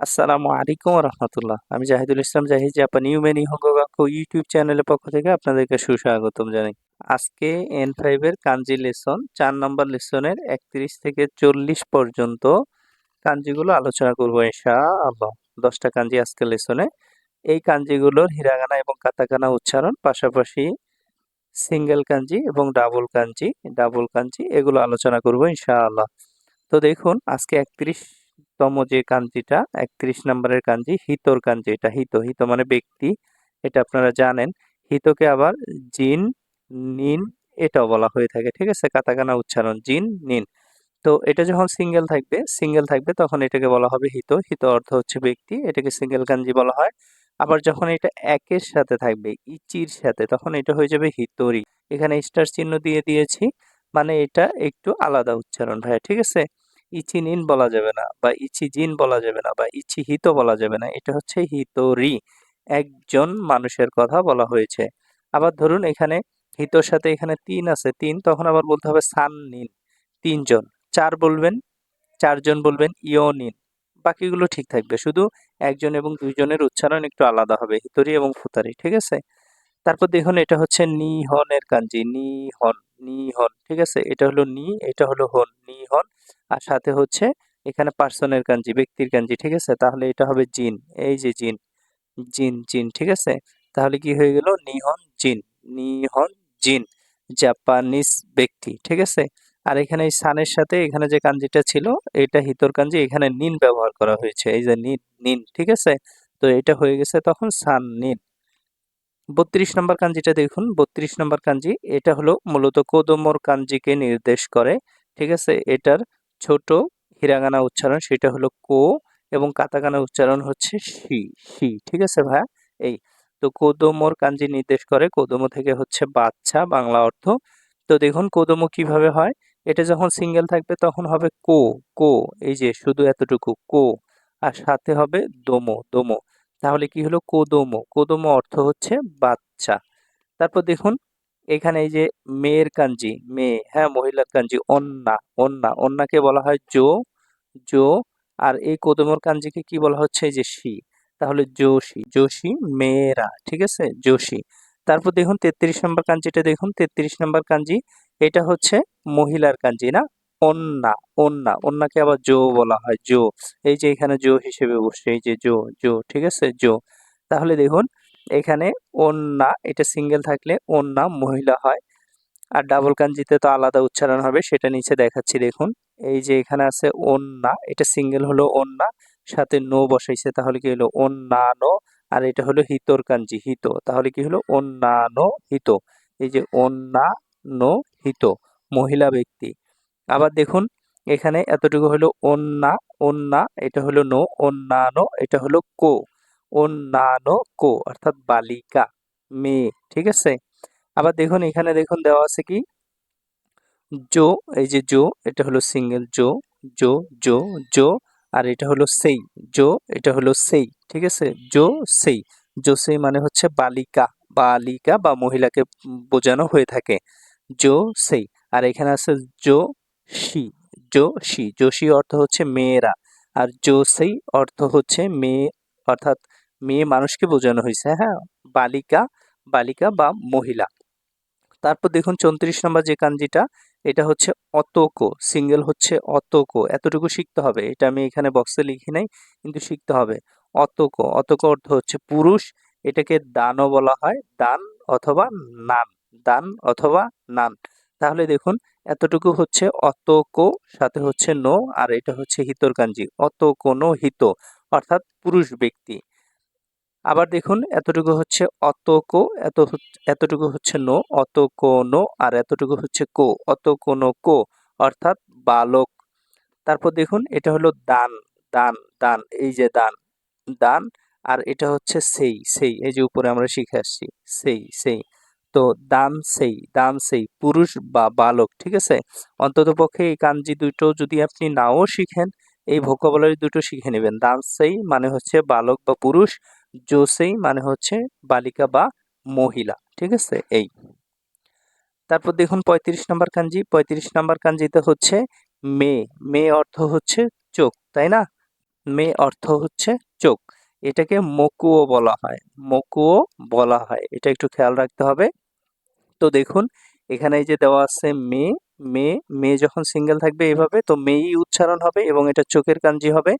আসসালামু আলাইকুম রহমতুল্লাহ আমি জাহিদুল ইসলাম জাহিদ, জাপান ইউমেনি হঙ্গগাকু ইউটিউব চ্যানেলের পক্ষ থেকে আপনাদেরকে সুস্বাগতম জানাই। আজকে এন ফাইভের কাঞ্জি লেসন, চার নম্বর লেসনের একত্রিশ থেকে চল্লিশ পর্যন্ত কাঞ্জিগুলো আলোচনা করব ইনশা আল্লাহ দশটা কাঞ্জি আজকে লেসনে। এই কাঞ্জিগুলোর হিরাগানা এবং কাতাকানা উচ্চারণ, পাশাপাশি সিঙ্গেল কাঞ্জি এবং ডাবল কাঞ্জি। ডাবল কাঞ্জি এগুলো আলোচনা করব ইনশা আল্লাহ তো দেখুন, আজকে একত্রিশ তম যে কাঞ্জিটা, একত্রিশ নম্বরের কাঞ্জি, হিতর কাঞ্জি, এটা হিত হিত মানে ব্যক্তি, এটা আপনারা জানেন। হিতকে আবার জিন, নিন, এটাও বলা হয়ে থাকে, ঠিক আছে? কাতাকানা উচ্চারণ, জিন, নিন। তো এটা যখন সিঙ্গেল থাকবে সিঙ্গেল থাকবে তখন এটাকে বলা হবে হিত। হিত অর্থ হচ্ছে ব্যক্তি, এটাকে সিঙ্গেল কাঞ্জি বলা হয়। আবার যখন এটা একের সাথে থাকবে, ইচির সাথে, তখন এটা হয়ে যাবে হিতরি। এখানে স্টার চিহ্ন দিয়ে দিয়েছি মানে এটা একটু আলাদা উচ্চারণ ভাই ঠিক আছে? ইচিনিন বলা যাবে না বা ইচিজিন বলা যাবে না বা ইচিহিত বলা যাবে না, এটা হচ্ছে হিতরি। একজন মানুষের কথা বলা হয়েছে। আবার ধরুন এখানে হিতর সাথে এখানে তিন আছে, তিন তখন আবার বলতে হবে সান নিন তিনজন। চার বলবেন, চারজন বলবেন ইয় নিন বাকিগুলো ঠিক থাকবে। শুধু একজন এবং দুইজনের উচ্চারণ একটু আলাদা হবে, হিতরি এবং ফুতারি, ঠিক আছে? তারপর দেখুন এটা হচ্ছে নিহনের কাঞ্জি, নিহন নিহন, ঠিক আছে? এটা হলো নি, এটা হলো হন, নিহন আর সাথে হচ্ছে এখানে পার্সনের কাঞ্জি ব্যক্তির কাঞ্জি ঠিক আছে? তাহলে এটা হবে জিন, এই যে জিন জিন জিন, ঠিক আছে? তাহলে কি হয়ে গেল? নিহন জিন নিহন জিন, জাপানিজ ব্যক্তি, ঠিক আছে? আর এখানে এই সানের সাথে এখানে যে কাঞ্জিটা ছিল, এটা হিতর কাঞ্জি এখানে নিন ব্যবহার করা হয়েছে, এই যে নিন নিন, ঠিক আছে? তো এটা হয়ে গেছে তখন সান, নিন। বত্রিশ নম্বর কাঞ্জিটা দেখুন, বত্রিশ নম্বর কাঞ্জি এটা হলো মূলত কোদমর কাঞ্জিকে নির্দেশ করে, ঠিক আছে? এটার ছোট হিরাগানা উচ্চারণ, সেটা হলো কো এবং কাতাকানা উচ্চারণ হচ্ছে শি শি, ঠিক আছে ভাইয়া? এই, তো কোদমর কাঞ্জি নির্দেশ করে, কোদম থেকে হচ্ছে বাচ্চা, বাংলা অর্থ। তো দেখুন কোদম কীভাবে হয়, এটা যখন সিঙ্গেল থাকবে তখন হবে কো কো, এই যে শুধু এতটুকু, কো। আর সাথে হবে দোমো দোমো। তাহলে কি হলো? কোদমো কোদমো অর্থ হচ্ছে বাচ্চা। তারপর দেখুন এখানে এই যে মেয়ের কাঞ্জি, মেয়ে হ্যাঁ মহিলার কাঞ্জি, অন্না অন্না, অন্নাকে বলা হয় জো জো, আর এই কোদমর কাঞ্জিকে কি বলা হচ্ছে? যে শি, তাহলে যোশী যোশী মেয়েরা, ঠিক আছে? যোশী তারপর দেখুন তেত্রিশ নম্বর কাঞ্জিটা দেখুন, তেত্রিশ নম্বর কাঞ্জি, এটা হচ্ছে মহিলার কাঞ্জি, না? অন্না অন্না অন্যাকে আবার জো বলা হয়, জো। এই যে এখানে জো হিসেবে বসছে, এই যে জো জো, ঠিক আছে? জো। তাহলে দেখুন এখানে অন্না এটা সিঙ্গেল থাকলে অন্না মহিলা হয়। আর ডাবল কাঞ্জিতে তো আলাদা উচ্চারণ হবে, সেটা নিচে দেখাচ্ছি, দেখুন। এই যে এখানে আছে অন্না এটা সিঙ্গেল হলো অন্না সাথে নো বসাইছে, তাহলে কি হলো? অন্যান্য আর এটা হলো হিতর কাঞ্জি হিত। তাহলে কি হলো? অন্যান্য হিত। এই যে অন্যান্য হিত, মহিলা ব্যক্তি। আবার দেখুন, এখানে এতটুকু হলো অন্যা অন্যা এটা হলো নো অন্যান্য এটা হলো কো। অন্যান্য কো, অর্থাৎ বালিকা, মেয়ে, ঠিক আছে? আবার দেখুন, এখানে দেখুন দেওয়া আছে কি? জো এই যে জো এটা হলো সিঙ্গেল জো জো জো জো আর এটা হলো সেই জো এটা হলো সেই, ঠিক আছে? জো সেই জো সেই মানে হচ্ছে বালিকা বালিকা বা মহিলাকে বোঝানো হয়ে থাকে। জো সেই, আর এখানে আছে জো শি যোশী যোশী অর্থ হচ্ছে মেয়েরা, আর জোসেই অর্থ হচ্ছে মেয়ে, অর্থাৎ মেয়ে মানুষকে বোঝানো হয়েছে হ্যাঁ? বালিকা বালিকা বা মহিলা। তারপর দেখুন চৌত্রিশ নম্বর যে কাঞ্জিটা, এটা হচ্ছে অতকো, সিঙ্গেল হচ্ছে অতকো। এতটুকু শিখতে হবে, এটা আমি এখানে বক্সে লিখি নাই, কিন্তু শিখতে হবে। অতকো অতকো অর্থ হচ্ছে পুরুষ, এটাকে দানও বলা হয়, দান অথবা নান, দান অথবা নান। তাহলে দেখুন এতটুকু হচ্ছে অত কো সাথে হচ্ছে নো, আর এটা হচ্ছে হিতর কাঞ্জি। অত কোনো হিত, অর্থাৎ পুরুষ ব্যক্তি। আবার দেখুন, এতটুকু হচ্ছে অত কো এত এতটুকু হচ্ছে নো অত কোনো আর এতটুকু হচ্ছে কো অত কোনো কো, অর্থাৎ বালক। তারপর দেখুন, এটা হলো দান দান দান, এই যে দান দান, আর এটা হচ্ছে সেই সেই, এই যে উপরে আমরা শিখে আসছি, সেই সেই। তো দান, সেই দান, সেই, পুরুষ বা বালক, ঠিক আছে? অন্তত পক্ষে এই কাঞ্জি দুটো যদি আপনি নাও শিখেন, এই ভোকাবলারি দুটো শিখে নেবেন। দান, সেই মানে হচ্ছে বালক বা পুরুষ জোসেই মানে হচ্ছে বালিকা বা মহিলা, ঠিক আছে? এই। তারপর দেখুন পঁয়ত্রিশ নম্বর কাঞ্জি। পঁয়ত্রিশ নম্বর কাঞ্জিতে হচ্ছে মে। মে অর্থ হচ্ছে চোখ, তাই না? মে অর্থ হচ্ছে চোখ। এটাকে মকুও বলা হয়। মকুও বলা হয়। এটা একটু খেয়াল রাখতে হবে। তো দেখুন, এখানে যে দেওয়া আছে মে মে মে যখন সিঙ্গেল থাকবে এভাবে, তো মেই উচ্চারণ হবে এবং এটা চোখের কাঞ্জি হবে।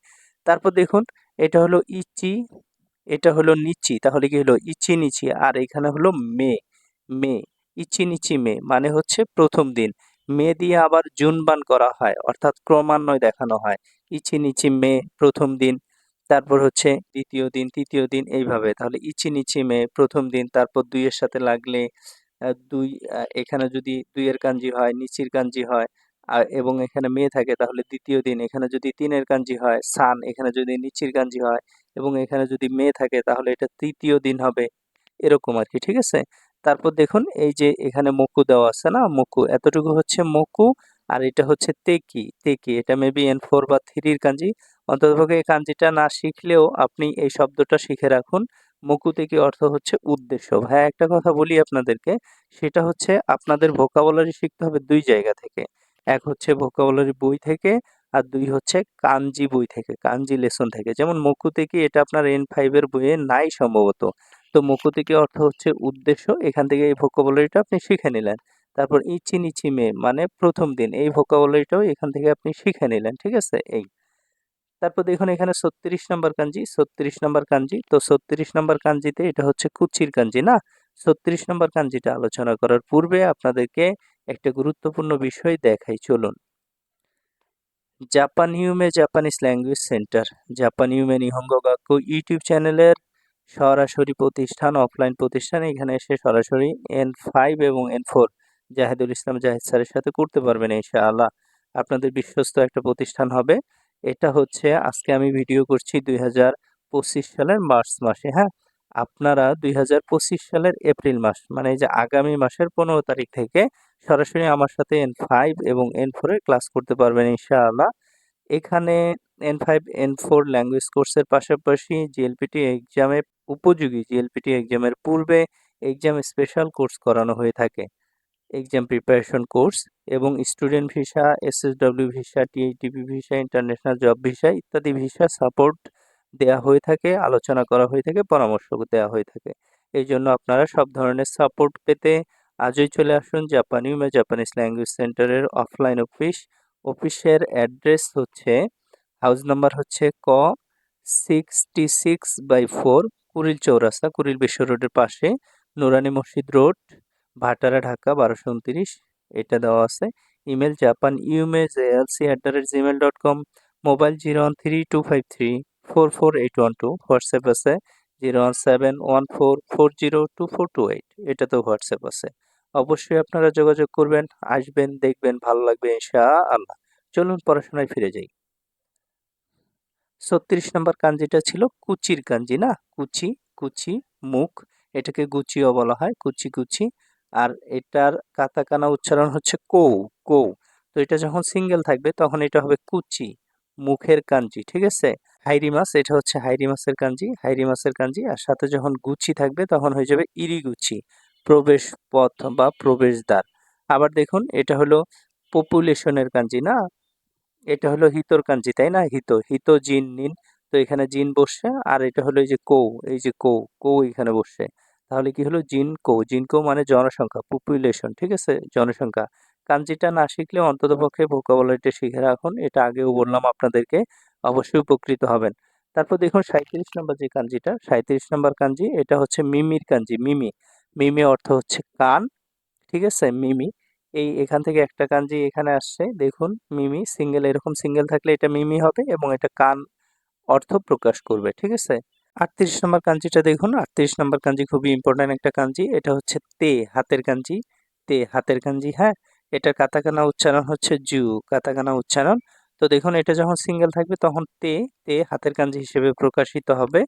তারপর দেখুন, এটা হলো ইচি এটা হলো নিচি, তাহলে কি হলো? ইচি নিচি, আর এখানে হলো মে মে, ইচি নিচি মে মানে হচ্ছে প্রথম দিন। মে দিয়ে আবার জুনবান করা হয়, অর্থাৎ ক্রমান্বয় দেখানো হয়। ইচি নিচি মে, প্রথম দিন, তারপর হচ্ছে দ্বিতীয় দিন, তৃতীয় দিন, এইভাবে। তাহলে ইচি নিচি মে, প্রথম দিন, তারপর দুইয়ের সাথে লাগলে দুই এখানে যদি দুইয়ের কাঞ্জি হয়, নিচির কাঞ্জি হয় এবং এখানে মে থাকে, তাহলে দ্বিতীয় দিন। এখানে যদি তিনের কাঞ্জি হয়, সান, এখানে যদি নিচির কাঞ্জি হয় এবং এখানে যদি মে থাকে তাহলে এটা তৃতীয় দিন হবে, এরকম আর কি ঠিক আছে? তারপর দেখুন এই যে এখানে মকু দেওয়া আছে না, মকু, এতটুকু হচ্ছে মকু আর এটা হচ্ছে তেকি তেকি এটা মেবি এন ফোর বা থ্রির কাঞ্জি। অন্ততপক্ষে এই কাঞ্জিটা না শিখলেও আপনি এই শব্দটা শিখে রাখুন। মকু থেকে অর্থ হচ্ছে উদ্দেশ্য। ভাই একটা কথা বলি আপনাদেরকে, সেটা হচ্ছে আপনাদের ভোকাবুলারি শিখতে হবে দুই জায়গা থেকে। এক হচ্ছে ভোকাবুলারি বই থেকে আর দুই হচ্ছে কাঞ্জি বই থেকে, কাঞ্জি লেসন থেকে। যেমন মকু থেকে এটা আপনার এন ফাইভের বইয়ে নাই সম্ভবত? তো মকু থেকে অর্থ হচ্ছে উদ্দেশ্য? এখান থেকে এই ভোকাবুলারিটা আপনি শিখে নিলেন। তারপর ইচি নিচি মে মানে প্রথম দিন, এই ভোকাবুলারিটাও এখান থেকে আপনি শিখে নিলেন, ঠিক আছে? এই। তারপর দেখুন এখানে ছত্রিশ নম্বর কাঞ্জি, ছত্রিশ নম্বর কাঞ্জি। তো ছত্রিশ নম্বর কাঞ্জিতে এটা হচ্ছে কুচির কাঞ্জি, না? ছত্রিশ নম্বর কাঞ্জিটা আলোচনা করার পূর্বে আপনাদেরকে একটা গুরুত্বপূর্ণ বিষয় দেখাই, চলুন। জাপান ইউমে জাপানিজ ল্যাঙ্গুয়েজ সেন্টার জাপান ইউমে নিহঙ্গ ইউটিউব চ্যানেলের সরাসরি প্রতিষ্ঠান অফলাইন প্রতিষ্ঠান, এখানে এসে সরাসরি এন ফাইভ এবং এন ফোর জাহেদুল ইসলাম জাহেদ স্যারের সাথে করতে পারবেন ইনশাআল্লাহ। আপনাদের বিশ্বস্ত একটা প্রতিষ্ঠান হবে। এটা হচ্ছে, আজকে আমি ভিডিও করছি দুই হাজার পঁচিশ সালের মার্চ মাসে হ্যাঁ? আপনারা দুই হাজার পঁচিশ সালের এপ্রিল মাস মানে যে আগামী মাসের পনেরো তারিখ থেকে সরাসরি আমার সাথে এন ফাইভ এবং এন ফোরের ক্লাস করতে পারবেন ইনশাআল্লাহ। এখানে N five N four language কোর্সের পাশাপাশি জিএলপিটি এক্সামে উপযোগী জিএলপিটি এক্সামের পূর্বে এক্সাম স্পেশাল কোর্স করানো হয়ে থাকে। এক্সাম প্রিপারেশন কোর্স এবং student visa SSW visa TITP visa international job visa ইত্যাদি ভিসা সাপোর্ট দেয়া হয়ে থাকে, আলোচনা করা হয়ে থাকে, পরামর্শ দেওয়া হয়ে থাকে। এই জন্য আপনারা সব ধরনের সাপোর্ট পেতে আজই চলে আসুন জাপানি বা জাপানিজ ল্যাঙ্গুয়েজ সেন্টারের অফলাইন অফিস অফিসের অ্যাড্রেস হচ্ছে হাউস নাম্বার হচ্ছে ক sixty six by four Kuril Chowrasta, Kuril Bishwa রোডের পাশে, নুরানি মসজিদ রোড, ভাটারা ঢাকা, বারোশো উনত্রিশ। এটা দেওয়া আছে। Email Japan ইউমেজ LC at the rate Gmail dot com mobile zero one three two five three four four eight one two WhatsApp আছে zero one seven one four four zero two four two eight এটাতেও WhatsApp আছে। অবশ্যই আপনারা যোগাযোগ করবেন, আসবেন, দেখবেন, ভালো লাগবে ইনশা আল্লাহ চলুন পড়াশোনায় ফিরে যাই। ছত্রিশ নম্বর কাঞ্জিটা ছিল কুচির কাঞ্জি না? কুচি কুচি, মুখ, এটাকে গুচিও বলা হয়, কুচি কুচি। আর এটার কাতাকানা উচ্চারণ হচ্ছে কৌ কৌ। তো এটা যখন সিঙ্গেল থাকবে, তখন এটা হবে কুচি, মুখের কাঞ্জি, ঠিক আছে? হাইরি মাছ এটা হচ্ছে হাইরি মাছের কাঞ্জি। হাইরি মাছের কাঞ্জি, আর সাথে যখন গুচ্ছি থাকবে, তখন হয়ে যাবে ইরিগুচি প্রবেশ পথ বা প্রবেশদ্বার। আবার দেখুন, এটা হলো পপুলেশনের কাঞ্জি, না? এটা হলো হিতর কাঞ্জি, তাই না? হিত হিত জিন নিন। তো এখানে জিন বসছে, আর এটা হলো এই যে কৌ, এই যে কৌ কৌ এখানে বসছে। তাহলে কি হলো? জিন কৌ জিন কৌ মানে জনসংখ্যা, পপুলেশন, ঠিক আছে? জনসংখ্যা। কাঞ্জিটা না শিখলে অন্তত পক্ষে ভোকাবুলারিটা শিখে রাখুন, এটা আগেও বললাম আপনাদেরকে। অবশ্যই উপকৃত হবেন। তারপর দেখুন সাঁত্রিশ নম্বর যে কাঞ্জিটা সাঁত্রিশ নম্বর কাঞ্জি, এটা হচ্ছে মিমির কাঞ্জি, মিমি। মিমি অর্থ হচ্ছে কান, ঠিক আছে? মিমি। এই এখান থেকে একটা কাঞ্জি এখানে আসছে, দেখুন মিমি, সিঙ্গেল, এরকম সিঙ্গেল থাকলে এটা মিমি হবে এবং এটা কান অর্থ প্রকাশ করবে, ঠিক আছে? আটত্রিশ নম্বর কাঞ্জিটা দেখুন, আটত্রিশ নম্বর কাঞ্জি খুবই ইম্পর্ট্যান্ট একটা কাঞ্জি, এটা হচ্ছে তে, হাতের কাঞ্জি। তে, হাতের কাঞ্জি হ্যাঁ? এটার কাতাকানা উচ্চারণ হচ্ছে জু, কাতাকানা উচ্চারণ। তো দেখুন, এটা যখন সিঙ্গেল থাকবে, তখন তে তে হাতের কাঞ্জি হিসেবে প্রকাশিত হবে।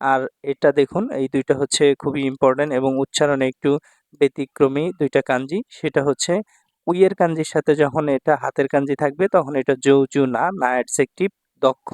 আর এটা দেখুন, এই দুইটা হচ্ছে খুবই ইম্পর্ট্যান্ট এবং উচ্চারণে একটু ব্যতিক্রমী দুইটা কাঞ্জি। সেটা হচ্ছে উইয়ের কাঞ্জির সাথে যখন এটা হাতের কাঞ্জি থাকবে, তখন এটা যৌজু না না অ্যাডসেকটিভ দক্ষ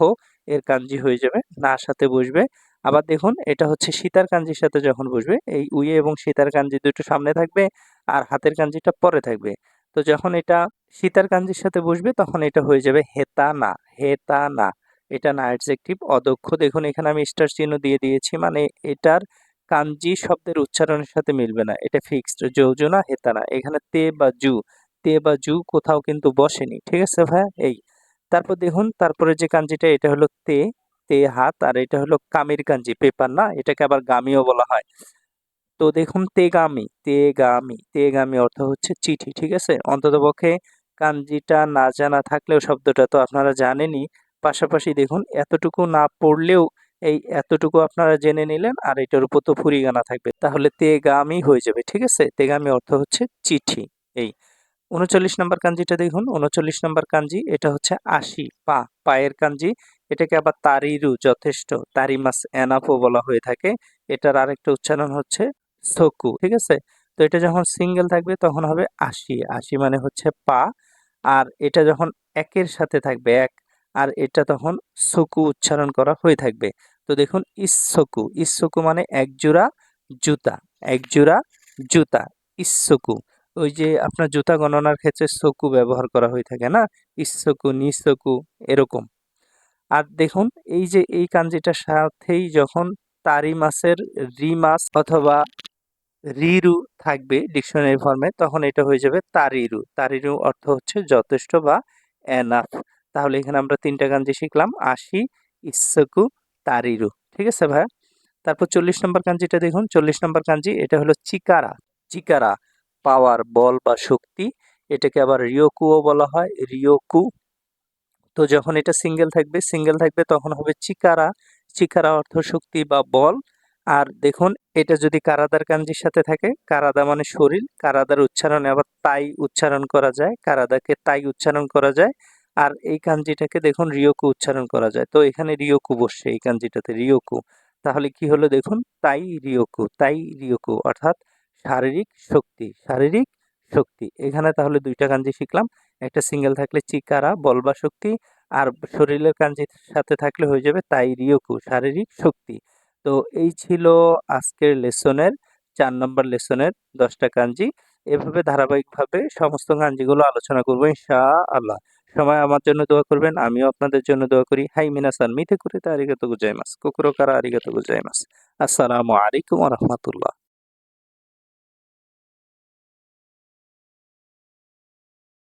এর কাঞ্জি হয়ে যাবে, না সাথে বসবে। আবার দেখুন, এটা হচ্ছে সীতার কাঞ্জির সাথে যখন বসবে, এই উইয়ে এবং সীতার কাঞ্জি দুটো সামনে থাকবে আর হাতের কাঞ্জিটা পরে থাকবে। তো যখন এটা সীতার কাঞ্জির সাথে বসবে, তখন এটা হয়ে যাবে হেতা না হেতা না এটা না অ্যাডজেক্টিভ অদক্ষ। দেখুন, এখানে আমি স্টার চিহ্ন দিয়ে দিয়েছি মানে এটার কাঞ্জি শব্দের উচ্চারণের সাথে মিলবে না। এটা ফিক্সড যৌজনা, হেতানা। এখানে তে বা জু, তে বা জু কোথাও কিন্তু বসেনি। ঠিক আছে ভাইয়া? এই। তারপর দেখুন, তারপরে যে কাঞ্জিটা, এটা হলো তে তে হাত, আর এটা হলো কামির কাঞ্জি, পেপার না? এটাকে আবার গামিও বলা হয়। তো দেখুন তেগামি তেগামি তেগামি অর্থ হচ্ছে চিঠি, ঠিক আছে? অন্ততপক্ষে কাঞ্জিটা না জানা থাকলেও শব্দটা তো আপনারা জানেনই। পাশাপাশি দেখুন, এতটুকু না পড়লেও এই এতটুকু আপনারা জেনে নিলেন আর এটার উপর তো ফুরিগানা থাকবে। তাহলে তেগামি হয়ে যাবে, ঠিক আছে? তেগামি অর্থ হচ্ছে চিঠি, এই। উনচল্লিশ নম্বর কাঞ্জিটা দেখুন, উনচল্লিশ নম্বর কাঞ্জি, এটা হচ্ছে আশি, পা, পায়ের কাঞ্জি। এটাকে আবার তারিরু, যথেষ্ট, তারিমাস এনাফও বলা হয়ে থাকে। এটার আরেকটা উচ্চারণ হচ্ছে সকু ঠিক আছে? তো এটা যখন সিঙ্গেল থাকবে তখন হবে আশি। আশি মানে হচ্ছে পা। আর এটা যখন একের সাথে থাকবে, এক, আর এটা তখন সকু উচ্চারণ করা হয়ে থাকবে। তো দেখুন ইসকু ইসকু মানে এক জোড়া জুতা। এক জোড়া জুতা। ইসকু ওই যে আপনার জুতা গণনার ক্ষেত্রে সকু ব্যবহার করা হয়ে থাকে না? ইসকু নিসকু এরকম। আর দেখুন, এই যে এই কাঞ্জিটার সাথেই যখন তারি মাসের রি মাস অথবা রিরু থাকবে ডিকশনারি ফর্মে, তখন এটা হয়ে যাবে তারিরু। তারিরু অর্থ হচ্ছে যথেষ্ট বা এনাফ তাহলে এখানে আমরা তিনটা কাঞ্জি শিখলাম আশি ইসকু তারিরু। ঠিক আছে ভাইয়া? তারপর চল্লিশ নম্বর কাঞ্জিটা দেখুন। চল্লিশ নম্বর কাঞ্জি, এটা হলো চিকারা। চিকারা, পাওয়ার, বল বা শক্তি। এটাকে আবার রিওকুও বলা হয়, রিওকু। তো যখন এটা সিঙ্গেল থাকবে সিঙ্গেল থাকবে তখন হবে চিকারা। চিকারা অর্থ শক্তি বা বল। আর দেখুন, এটা যদি কারাদার কাঞ্জির সাথে থাকে, কারাদা মানে শরীর, কারাদার উচ্চারণে আবার তাই উচ্চারণ করা যায়, কারাদাকে তাই উচ্চারণ করা যায়, আর এই কাঞ্জিটাকে দেখুন, রিওকু উচ্চারণ করা যায়। তো এখানে রিওকু বসছে, এই কাঞ্জিটাতে রিওকু। তাহলে কি হলো দেখুন, তাই রিওকু তাই রিওকু, অর্থাৎ শারীরিক শক্তি শারীরিক শক্তি। এখানে তাহলে দুইটা কাঞ্জি শিখলাম। একটা সিঙ্গেল থাকলে চিকারা, বলবা শক্তি, আর শরীরের কাঞ্জির সাথে থাকলে হয়ে যাবে তাই রিওকু, শারীরিক শক্তি। তো এই ছিল আজকের লেসনের চার নম্বর লেসনের দশটা কাঞ্জি। এভাবে ধারাবাহিকভাবে সমস্ত কাঞ্জিগুলো আলোচনা করব ইনশা আল্লাহ সময় আমার জন্য দোয়া করবেন, আমিও আপনাদের জন্য দোয়া করি। হাই মিনাসান মিথে করে তা আরিগত গুজাইমাস, কুকুরো কারা আরিগাতো গুজাইমাস। আসসালামু আলাইকুম রহমতুল্লাহ।